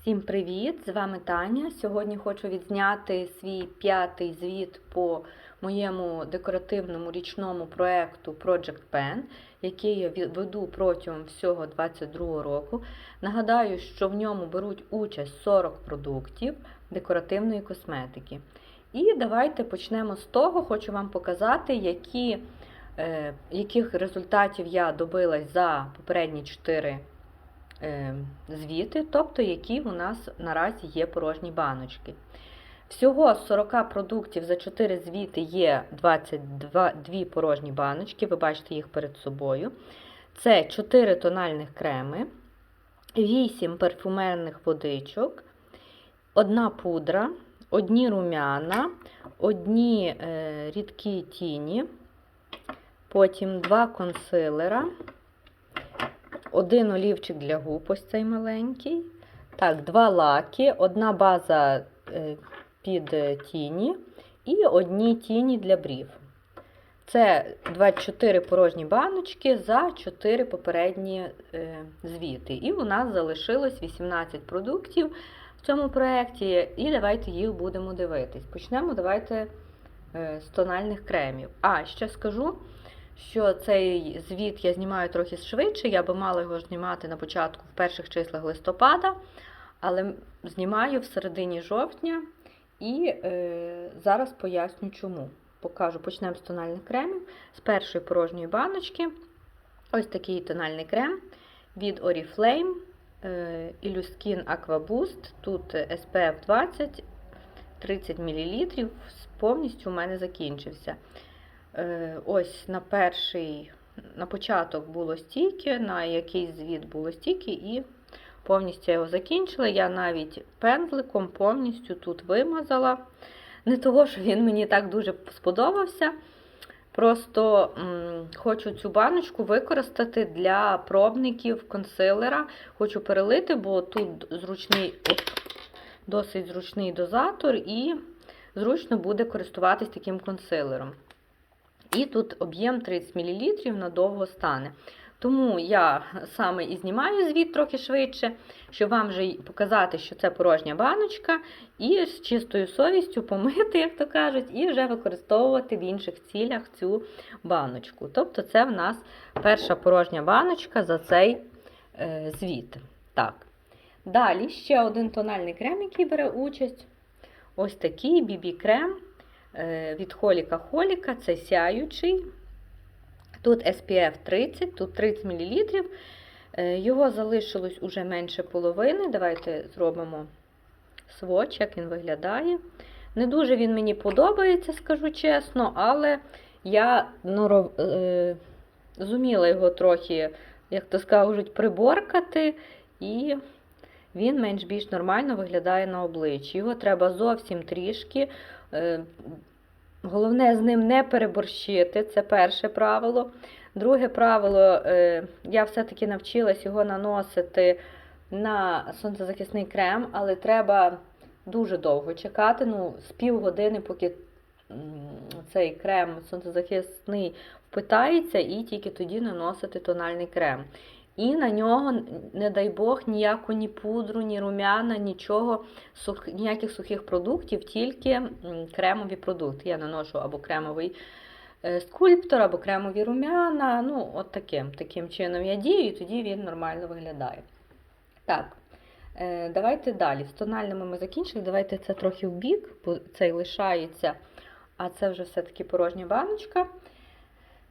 Всім привіт! З вами Таня. Сьогодні хочу відзняти свій п'ятий звіт по моєму декоративному річному проєкту Project Pen, який я веду протягом всього 2022 року. Нагадаю, що в ньому беруть участь 40 продуктів декоративної косметики. І давайте почнемо з того, хочу вам показати, які, е, яких результатів я добилась за попередні 4 е, звіти, тобто які у нас наразі є порожні баночки. Всього з 40 продуктів за 4 звіти є 22 порожні баночки, ви бачите їх перед собою. Це 4 тональних креми, 8 парфюмерних водичок, одна пудра, одні румяна, одні е, рідкі тіні, потім два консилера, один олівчик для губ, ось цей маленький. Так, два лаки, одна база е, під е, тіні і одні тіні для брів. Це 24 порожні баночки за 4 попередні е, звіти. І у нас залишилось 18 продуктів в цьому проєкті, і давайте їх будемо дивитись. Почнемо давайте з тональних кремів. А, ще скажу, що цей звіт я знімаю трохи швидше. Я би мала його знімати на початку в перших числах листопада, але знімаю в середині жовтня і е, зараз поясню чому. Покажу, почнемо з тональних кремів. З першої порожньої баночки. Ось такий тональний крем від Oriflame Illuskin Aqua Boost. Тут SPF 20, 30 мл. Повністю у мене закінчився. Е, Ось на перший, на початок було стільки, на якийсь звіт було стільки, і повністю його закінчила. Я навіть пензликом повністю тут вимазала. Не того, що він мені так дуже сподобався. Просто м, хочу цю баночку використати для пробників консилера. Хочу перелити, бо тут зручний, оп, досить зручний дозатор, і зручно буде користуватись таким консилером. І тут об'єм 30 мл надовго стане. Тому я саме і знімаю звіт трохи швидше, щоб вам вже показати, що це порожня баночка, і з чистою совістю помити, як то кажуть, і вже використовувати в інших цілях цю баночку. Тобто, це в нас перша порожня баночка за цей е, звіт. Так. Далі ще один тональний крем, який бере участь. Ось такий BB-крем від Холіка Холіка, це сяючий. Тут SPF 30, тут 30 мл. Його залишилось уже менше половини. Давайте зробимо своч, як він виглядає. Не дуже він мені подобається, скажу чесно, але я ну, е, зуміла його трохи, як то скажуть, приборкати, і він менш-більш нормально виглядає на обличчі. Його треба зовсім трішки. Е, Головне з ним не переборщити, це перше правило. Друге правило, е, я все-таки навчилась його наносити на сонцезахисний крем, але треба дуже довго чекати, ну, з півгодини, поки цей крем сонцезахисний впитається, і тільки тоді наносити тональний крем. І на нього, не дай Бог, ніяку ні пудру, ні румяна, нічого, сух, ніяких сухих продуктів, тільки кремові продукти. Я наношу або кремовий е, скульптор, або кремові румяна. Ну, от таким таким чином я дію, і тоді він нормально виглядає. Так, е, давайте далі. З тональними ми закінчили. Давайте це трохи в бік, бо цей лишається, а це вже все-таки порожня баночка.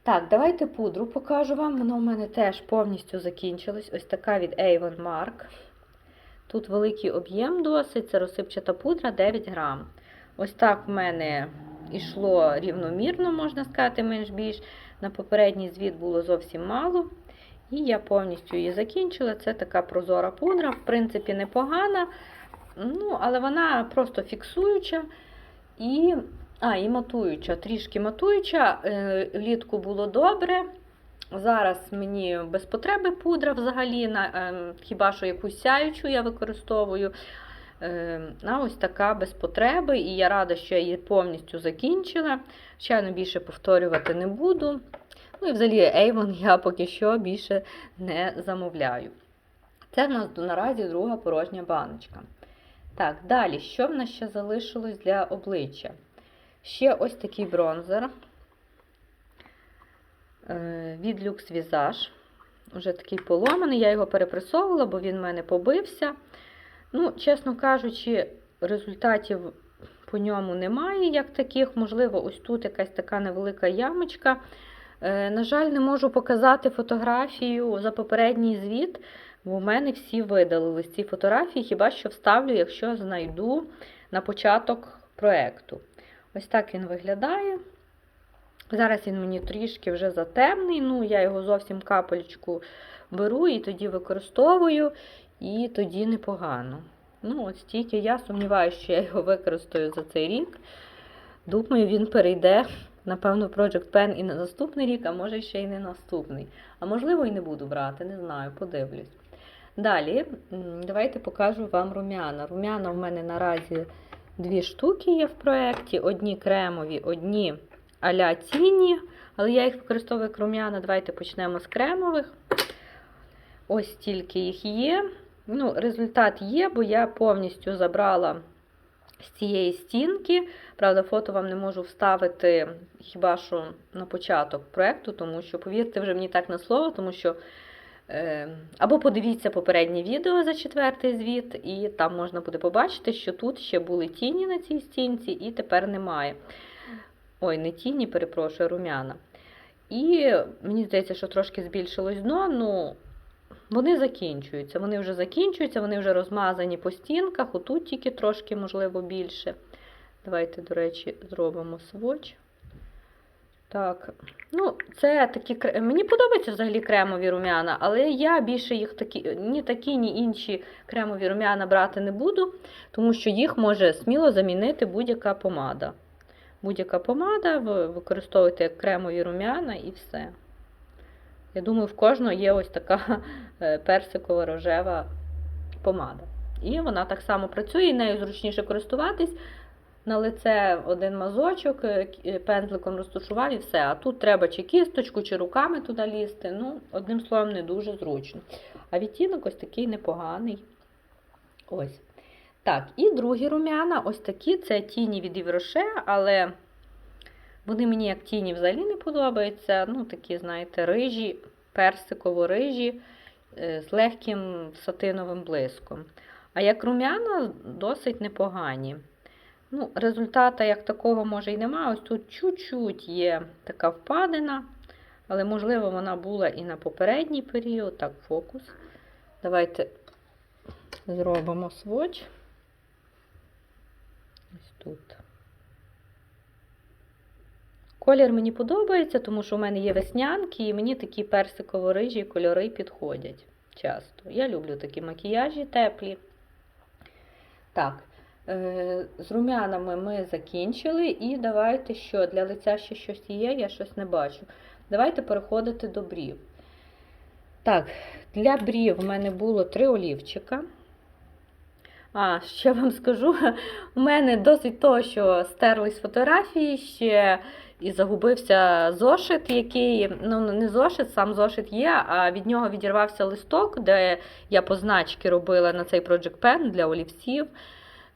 Так, давайте пудру покажу вам. Вона у мене теж повністю закінчилась. Ось така від Avon Mark. Тут великий об'єм досить, це розсипчата пудра 9 грам. Ось так в мене йшло рівномірно, можна сказати, менш більш. На попередній звіт було зовсім мало. І я повністю її закінчила. Це така прозора пудра, в принципі, непогана. Ну, але вона просто фіксуюча. І а, і матуюча, трішки матуюча. Е, влітку було добре. Зараз мені без потреби пудра взагалі, на, е, хіба що якусь сяючу я використовую. Е, а ось така без потреби, і я рада, що я її повністю закінчила. Звичайно, більше повторювати не буду. Ну і взагалі Avon я поки що більше не замовляю. Це в нас наразі друга порожня баночка. Так, далі, що в нас ще залишилось для обличчя? Ще ось такий бронзер е, від Lux Visage. Уже такий поломаний, я його перепресовувала, бо він в мене побився. Ну, чесно кажучи, результатів по ньому немає, як таких. Можливо, ось тут якась така невелика ямочка. Е, На жаль, не можу показати фотографію за попередній звіт, бо в мене всі видалили ці фотографії, хіба що вставлю, якщо знайду на початок проєкту. Ось так він виглядає. Зараз він мені трішки вже затемний, ну я його зовсім капельку беру і тоді використовую, і тоді непогано. Ну, от стільки я сумніваюся, що я його використаю за цей рік. Думаю, він перейде, напевно, в Project Pen і на наступний рік, а може ще й не наступний. А можливо, і не буду брати, не знаю, подивлюсь. Далі, давайте покажу вам рум'яна. Рум'яна в мене наразі дві штуки є в проєкті: одні кремові, одні а-ля тіні, але я їх використовую як рум'яна. Давайте почнемо з кремових. Ось стільки їх є. Ну, Результат є, бо я повністю забрала з цієї стінки. Правда, фото вам не можу вставити хіба що на початок проєкту, тому що, повірте вже мені так на слово, тому що. Е, Або подивіться попереднє відео за четвертий звіт, і там можна буде побачити, що тут ще були тіні на цій стінці, і тепер немає. Ой, не тіні, перепрошую, рум'яна. І мені здається, що трошки збільшилось дно, ну вони закінчуються. Вони вже закінчуються, вони вже розмазані по стінках, отут тільки трошки, можливо, більше. Давайте, до речі, зробимо сводч. Так, ну, це такі Мені подобаються взагалі кремові рум'яна, але я більше їх такі, ні такі, ні інші кремові рум'яна брати не буду, тому що їх може сміло замінити будь-яка помада. Будь-яка помада, ви як кремові рум'яна і все. Я думаю, в кожного є ось така е, персикова рожева помада. І вона так само працює, і нею зручніше користуватись. На лице один мазочок, е, е, пензликом розташував і все. А тут треба чи кісточку, чи руками туди лізти. Ну, одним словом, не дуже зручно. А відтінок ось такий непоганий. Ось. Так, і другі рум'яна, ось такі, це тіні від Івроше, але вони мені як тіні взагалі не подобаються. Ну, такі, знаєте, рижі, персиково-рижі е, з легким сатиновим блиском. А як рум'яна досить непогані. Ну, результата як такого може і немає. Ось тут чуть-чуть є така впадина, але, можливо, вона була і на попередній період. Так, фокус. Давайте зробимо сводч. Ось тут. Колір мені подобається, тому що в мене є веснянки, і мені такі персиково-рижі кольори підходять часто. Я люблю такі макіяжі теплі. Так, з рум'янами ми закінчили, і давайте що, для лиця ще щось є, я щось не бачу. Давайте переходити до брів. Так, для брів в мене було три олівчика. А, ще вам скажу, у мене досить того, що стерлись фотографії ще і загубився зошит, який, ну не зошит, сам зошит є, а від нього відірвався листок, де я позначки робила на цей Project Pen для олівців.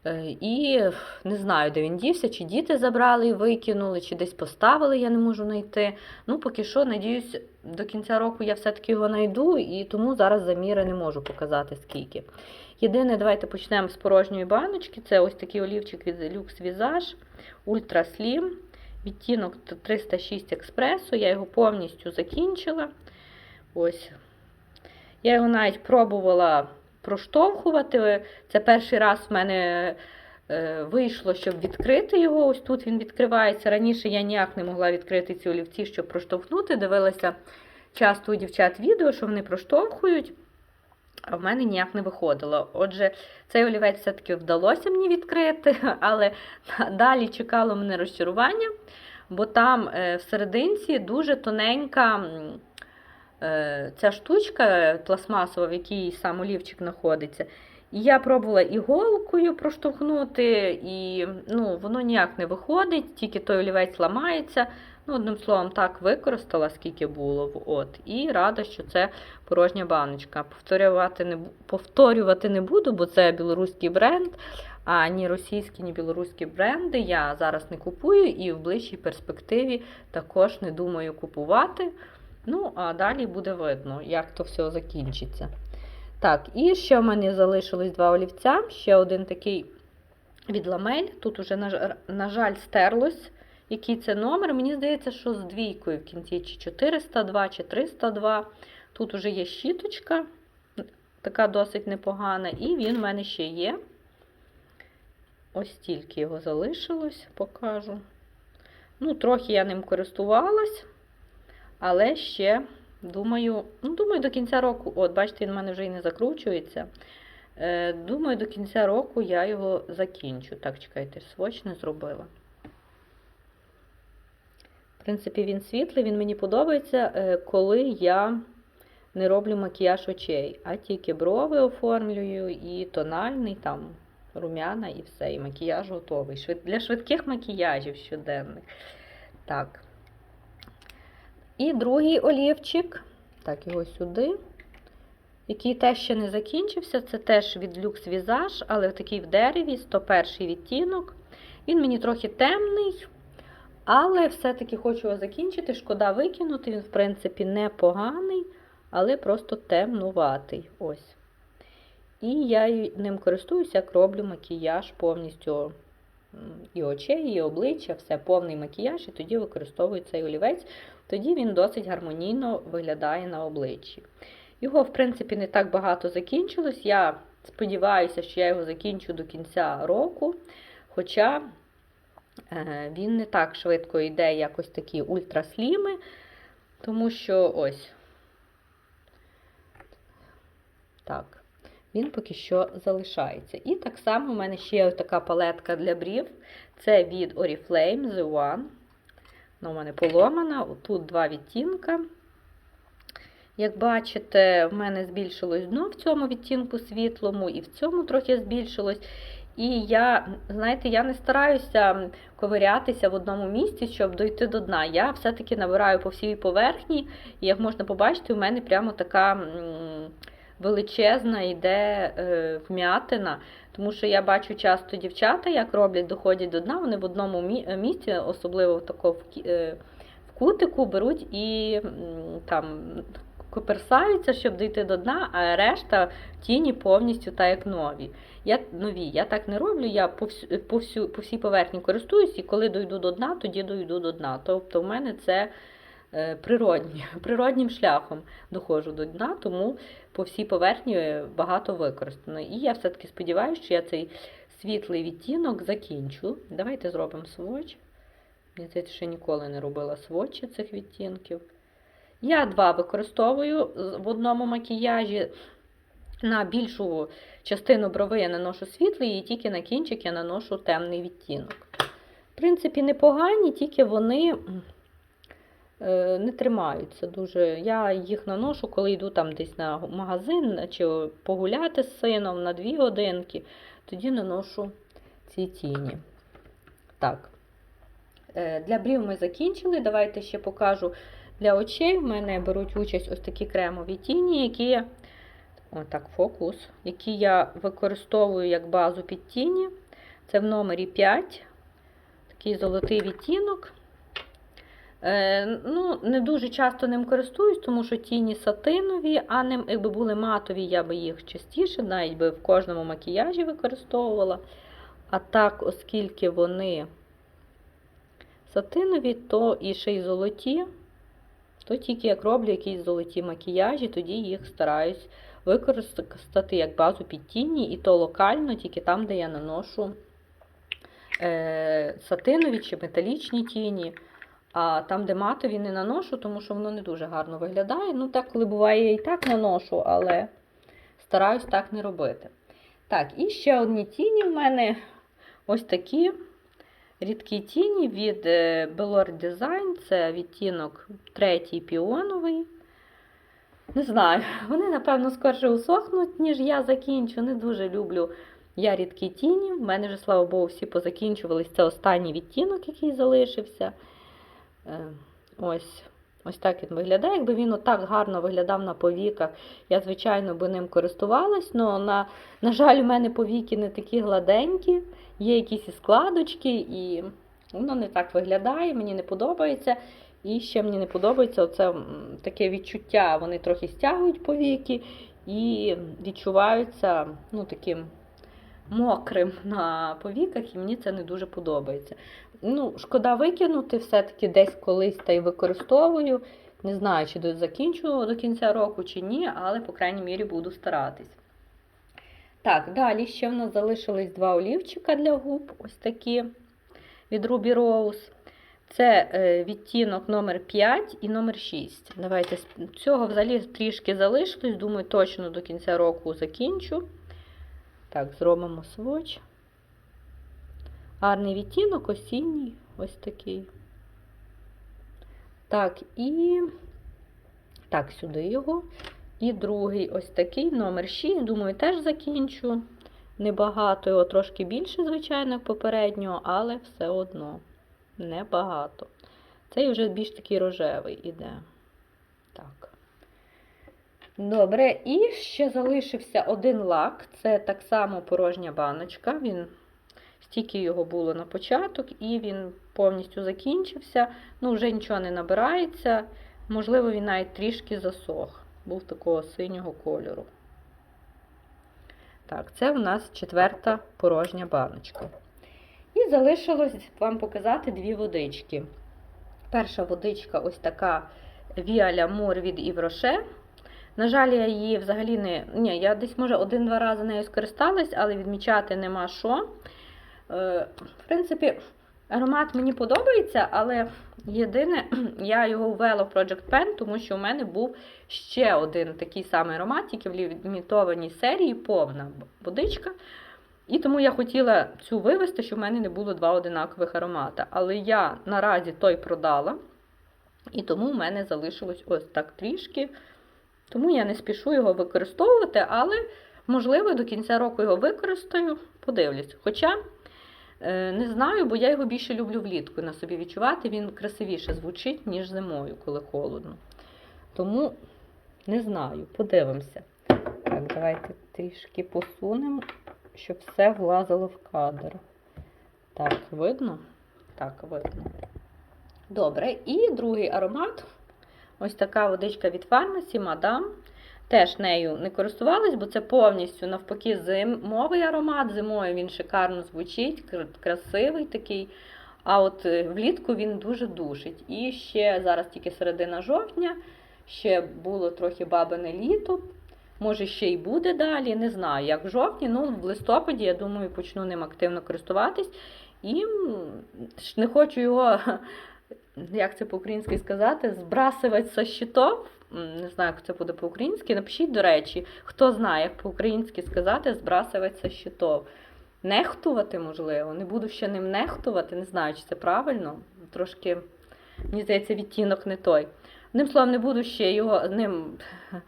Е, І не знаю, де він дівся, чи діти забрали і викинули, чи десь поставили, я не можу знайти. Ну, поки що, надіюсь, до кінця року я все-таки його знайду, і тому зараз заміри не можу показати скільки. Єдине, давайте почнемо з порожньої баночки. Це ось такий олівчик від Lux Visage Ultra Slim. Відтінок 306 експресо. Я його повністю закінчила. Ось. Я його навіть пробувала проштовхувати. Це перший раз в мене е, вийшло, щоб відкрити його. Ось тут він відкривається. Раніше я ніяк не могла відкрити ці олівці, щоб проштовхнути. Дивилася часто у дівчат відео, що вони проштовхують. А в мене ніяк не виходило. Отже, цей олівець все-таки вдалося мені відкрити, але далі чекало мене розчарування, бо там е, в дуже тоненька ця штучка пластмасова, в якій сам олівчик знаходиться. І я пробувала іголкою проштовхнути, і ну, воно ніяк не виходить, тільки той олівець ламається. Ну, одним словом, так використала, скільки було. От, і рада, що це порожня баночка. Повторювати не, повторювати не буду, бо це білоруський бренд. А ні російські, ні білоруські бренди я зараз не купую і в ближчій перспективі також не думаю купувати. Ну, а далі буде видно, як то все закінчиться. Так, і ще в мене залишилось два олівця. Ще один такий від ламель. Тут уже, на, жаль, стерлось. Який це номер? Мені здається, що з двійкою в кінці, чи 402, чи 302. Тут уже є щіточка, така досить непогана, і він в мене ще є. Ось стільки його залишилось, покажу. Ну, трохи я ним користувалась, але ще, думаю, ну, думаю, до кінця року, от, бачите, він в мене вже і не закручується. Е, думаю, до кінця року я його закінчу. Так, чекайте, своч не зробила. В принципі, він світлий, він мені подобається, е, коли я не роблю макіяж очей, а тільки брови оформлюю і тональний, там, румяна і все. І макіяж готовий. Для швидких макіяжів щоденних. Так. І другий олівчик. Так, його сюди. Який теж ще не закінчився. Це теж від Lux Visage, але такий в дереві, 101 відтінок. Він мені трохи темний, але все-таки хочу його закінчити. Шкода викинути. Він, в принципі, непоганий, але просто темнуватий. Ось. І я ним користуюся, як роблю макіяж повністю і очей, і обличчя, все повний макіяж, і тоді використовую цей олівець. Тоді він досить гармонійно виглядає на обличчі. Його, в принципі, не так багато закінчилось. Я сподіваюся, що я його закінчу до кінця року. Хоча е, він не так швидко йде, як ось такі ультрасліми, тому що ось так, він поки що залишається. І так само в мене ще є така палетка для брів. Це від Oriflame The One. Вона у мене поломана. Тут два відтінка. Як бачите, в мене збільшилось дно в цьому відтінку світлому, і в цьому трохи збільшилось. І я, знаєте, я не стараюся ковирятися в одному місці, щоб дойти до дна. Я все-таки набираю по всій поверхні, і як можна побачити, у мене прямо така величезна йде е, вм'ятина. Тому що я бачу часто дівчата, як роблять, доходять до дна, вони в одному місці, особливо в е, в кутику, беруть і там коперсаються, щоб дійти до дна, а решта тіні повністю так як нові. Я нові. Я так не роблю, я по, всю, по, всю, по всій поверхні користуюсь, і коли дойду до дна, тоді дойду до дна. Тобто в мене це е, природні, природнім шляхом доходжу до дна, тому по всій поверхні багато використано. І я все-таки сподіваюся, що я цей світлий відтінок закінчу. Давайте зробимо сводч. Мені здається, ще ніколи не робила сводчі цих відтінків. Я два використовую в одному макіяжі. На більшу частину брови я наношу світлий, і тільки на кінчик я наношу темний відтінок. В принципі, непогані, тільки вони е, не тримаються дуже. Я їх наношу, коли йду там десь на магазин чи погуляти з сином на дві годинки, тоді наношу ці тіні. Так. Е, Для брів ми закінчили. Давайте ще покажу для очей. В мене беруть участь ось такі кремові тіні, які отак, фокус, які я використовую як базу під тіні. Це в номері 5. Такий золотий відтінок. Е, ну, Не дуже часто ним користуюсь, тому що тіні сатинові, а ним, якби були матові, я би їх частіше, навіть би в кожному макіяжі використовувала. А так, оскільки вони сатинові, то і ще й золоті, то тільки як роблю якісь золоті макіяжі, тоді їх стараюсь використати як базу під тіні, і то локально, тільки там, де я наношу е, сатинові чи металічні тіні. А там, де матові, не наношу, тому що воно не дуже гарно виглядає. Ну, так, коли буває, я і так наношу, але стараюсь так не робити. Так, і ще одні тіні в мене ось такі рідкі тіні від е, Belor Design. Це відтінок третій піоновий. Не знаю, вони, напевно, скорше усохнуть, ніж я закінчу. Не дуже люблю я рідкі тіні. В мене вже, слава Богу, всі позакінчувались. Це останній відтінок, який залишився. Е, Ось. Ось так він виглядає. Якби він отак гарно виглядав на повіках, я, звичайно, би ним користувалась, але, на, на жаль, у мене повіки не такі гладенькі, є якісь і складочки, і воно не так виглядає, мені не подобається. І ще мені не подобається оце таке відчуття. Вони трохи стягують повіки і відчуваються ну, таким мокрим на повіках, і мені це не дуже подобається. Ну, шкода викинути, все-таки десь колись та й використовую. Не знаю, чи закінчу до кінця року, чи ні, але, по крайній мірі, буду старатись. Так, далі ще в нас залишились два олівчика для губ, ось такі від Ruby Rose. Це е, відтінок номер 5 і номер 6. Давайте цього взагалі трішки залишилось. Думаю, точно до кінця року закінчу. Так, зробимо сводч. Гарний відтінок, осінній, ось такий. Так, і так, сюди його. І другий ось такий, номер 6. Думаю, теж закінчу. Небагато, його трошки більше, звичайно, як попереднього, але все одно небагато. Цей вже більш такий рожевий іде. Так. Добре, і ще залишився один лак. Це так само порожня баночка. Він стільки його було на початок, і він повністю закінчився. Ну, вже нічого не набирається. Можливо, він навіть трішки засох. Був такого синього кольору. Так, це у нас четверта порожня баночка. І залишилось вам показати дві водички. Перша водичка ось така Via L'amour від Івроше. На жаль, я її взагалі не. Ні, я десь, може, один-два рази нею скористалась, але відмічати нема що. Е, В принципі, аромат мені подобається, але єдине, я його ввела в Project Pen, тому що у мене був ще один такий самий аромат, тільки в лімітованій серії, повна водичка. І тому я хотіла цю вивести, щоб в мене не було два одинакових аромата. Але я наразі той продала, і тому в мене залишилось ось так трішки. Тому я не спішу його використовувати, але, можливо, до кінця року його використаю, подивлюсь. Хоча не знаю, бо я його більше люблю влітку на собі відчувати. Він красивіше звучить, ніж зимою, коли холодно. Тому не знаю, подивимося. Так, давайте трішки посунемо, щоб все влазило в кадр. Так, видно? Так, видно. Добре, і другий аромат. Ось така водичка від фармасі, мадам. Теж нею не користувалась, бо це повністю навпаки зимовий аромат. Зимою він шикарно звучить, красивий такий. А от е, влітку він дуже душить. І ще зараз тільки середина жовтня, ще було трохи бабине літо. Може, ще й буде далі, не знаю, як в жовтні, ну в листопаді, я думаю, почну ним активно користуватись. І не хочу його, як це по-українськи сказати, збрасувати со щитов. Не знаю, як це буде по-українськи. Напишіть, до речі, хто знає, як по-українськи сказати, збрасувати со щитов. Нехтувати, можливо, не буду ще ним нехтувати, не знаю, чи це правильно. Трошки, мені здається, відтінок не той. Одним словом, не буду ще його ним.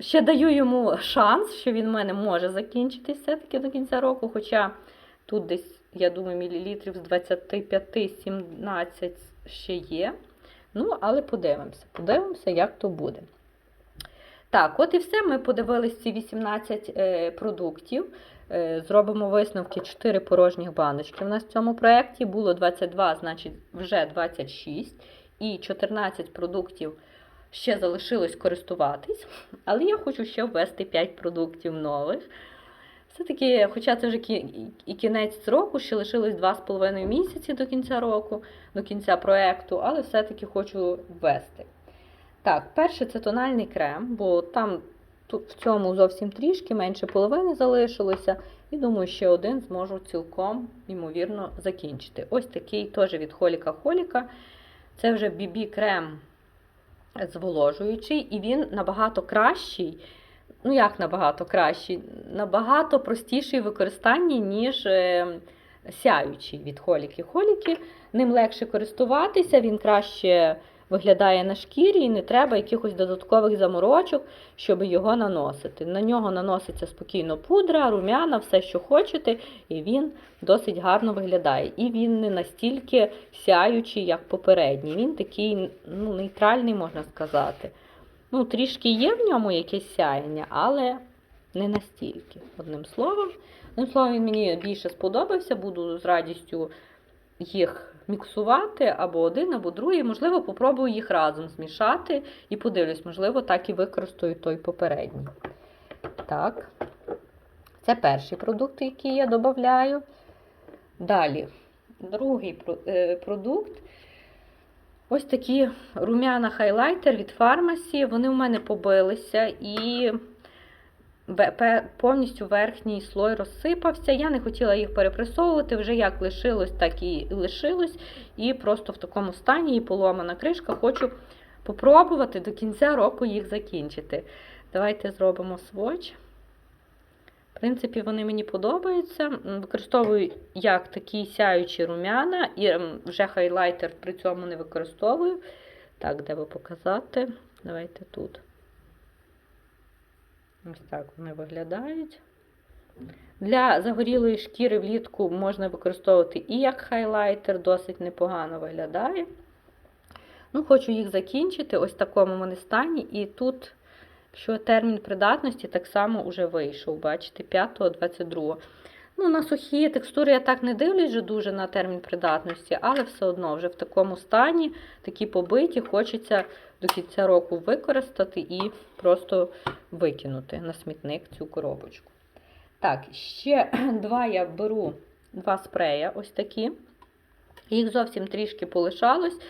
Ще даю йому шанс, що він в мене може закінчитись все-таки до кінця року. Хоча тут десь, я думаю, мілілітрів з 25-17 ще є. Ну, але подивимося. Подивимося, як то буде. Так, от і все. Ми подивились ці 18 е, продуктів. Е, зробимо висновки 4 порожніх баночки. У нас в цьому проєкті було 22, значить вже 26. І 14 продуктів ще залишилось користуватись. Але я хочу ще ввести 5 продуктів нових. Все-таки, хоча це вже і кінець року, ще лишилось 2,5 місяці до кінця року, до кінця проєкту, але все-таки хочу ввести. Так, перше це тональний крем, бо там в цьому зовсім трішки, менше половини залишилося. І думаю, ще один зможу цілком, ймовірно, закінчити. Ось такий теж від Холіка Холіка. Це вже BB крем зволожуючий, і він набагато кращий. Ну, як набагато кращий? Набагато простіший в використанні, ніж е, сяючий від Холіки. Холіки. Ним легше користуватися, він краще виглядає на шкірі, і не треба якихось додаткових заморочок, щоб його наносити. На нього наноситься спокійно пудра, рум'яна, все, що хочете, і він досить гарно виглядає. І він не настільки сяючий, як попередній. Він такий ну, нейтральний, можна сказати. Ну, Трішки є в ньому якесь сяєння, але не настільки. Одним словом. Одним словом, він мені більше сподобався, буду з радістю їх міксувати або один, або другий. Можливо, попробую їх разом змішати і подивлюсь, можливо, так і використаю той попередній. Так, це перший продукт, який я додаю. Далі, другий е, продукт. Ось такі рум'яна хайлайтер від фармасі. Вони у мене побилися і повністю верхній слой розсипався. Я не хотіла їх перепресовувати, вже як лишилось, так і лишилось. І просто в такому стані і поломана кришка. Хочу попробувати до кінця року їх закінчити. Давайте зробимо сводч. В принципі, вони мені подобаються. Використовую як такі сяючі рум'яна, і вже хайлайтер при цьому не використовую. Так, де би показати? Давайте тут. Ось так вони виглядають. Для загорілої шкіри влітку можна використовувати і як хайлайтер, досить непогано виглядає. Ну, Хочу їх закінчити ось в такому вони стані. І тут, що термін придатності так само вже вийшов, бачите, 5-22. Ну, На сухі текстури я так не дивлюсь вже дуже на термін придатності, але все одно вже в такому стані, такі побиті, хочеться до кінця року використати і просто викинути на смітник цю коробочку. Так, ще два я беру два спрея, ось такі. Їх зовсім трішки полишалось.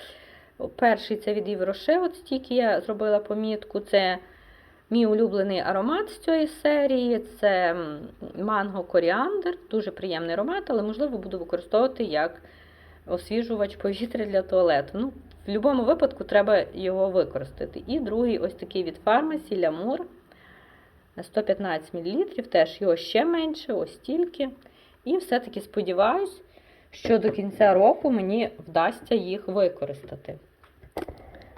Перший це від Євроше, от стільки я зробила помітку. Це мій улюблений аромат з цієї серії. Це манго коріандр. Дуже приємний аромат, але, можливо, буду використовувати як освіжувач повітря для туалету. Ну, в будь-якому випадку треба його використати. І другий ось такий від фармасі Лямур. 115 мл, теж його ще менше, ось стільки. І все-таки сподіваюсь, що до кінця року мені вдасться їх використати.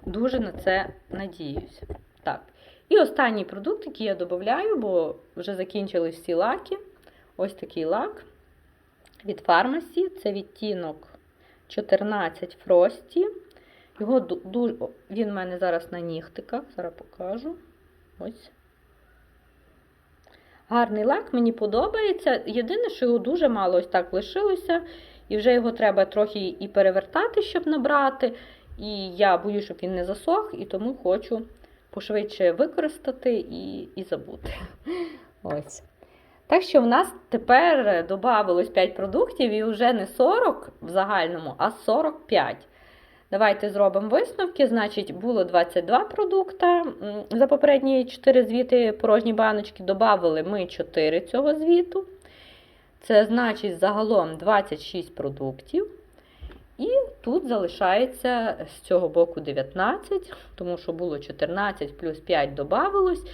Дуже на це надіюсь. Так. І останній продукт, який я додаю, бо вже закінчились всі лаки. Ось такий лак від фармасі. Це відтінок 14 Frosty. Його ду- ду- він в мене зараз на нігтиках. Зараз покажу. Ось. Гарний лак, мені подобається. Єдине, що його дуже мало ось так лишилося, і вже його треба трохи і перевертати, щоб набрати. І я боюсь, щоб він не засох, і тому хочу пошвидше використати і, і забути. Ось. Так що в нас тепер додавалось 5 продуктів, і вже не 40 в загальному, а 45. Давайте зробимо висновки. Значить, було 22 продукти. За попередні 4 звіти порожні баночки додали ми 4 цього звіту. Це значить загалом 26 продуктів. І тут залишається з цього боку 19, тому що було 14 плюс 5 додавалось.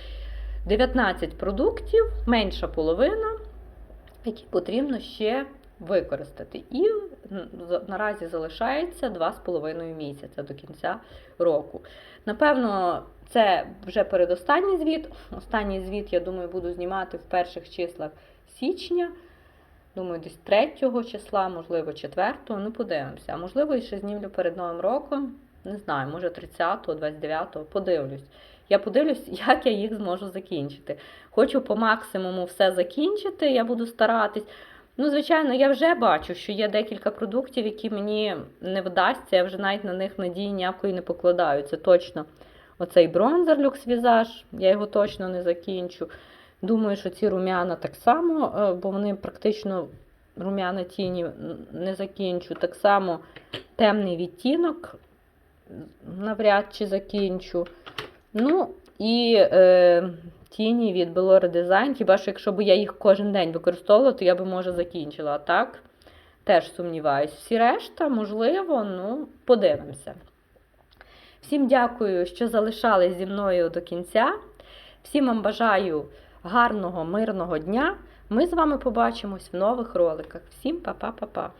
19 продуктів, менша половина, які потрібно ще використати. І наразі залишається 2,5 місяця до кінця року. Напевно, це вже передостанній звіт. Останній звіт, я думаю, буду знімати в перших числах січня. Думаю, десь 3 числа, можливо, 4, ну подивимося. А можливо, і ще знімлю перед Новим роком. Не знаю, може 30-го, 29-го, подивлюсь. Я подивлюсь, як я їх зможу закінчити. Хочу по максимуму все закінчити, я буду старатись. Ну, звичайно, я вже бачу, що є декілька продуктів, які мені не вдасться, я вже навіть на них надії ніякої не покладаю. Це точно оцей бронзер люкс візаж, я його точно не закінчу. Думаю, що ці рум'яна так само, е, бо вони практично рум'яна тіні не закінчу. Так само темний відтінок навряд чи закінчу. Ну, і е, тіні від Belora Design. Хіба що якщо б я їх кожен день використовувала, то я би, може, закінчила. А так, теж сумніваюсь. Всі решта, можливо, ну, подивимося. Всім дякую, що залишались зі мною до кінця. Всім вам бажаю гарного, мирного дня. Ми з вами побачимось в нових роликах. Всім па-па-па-па!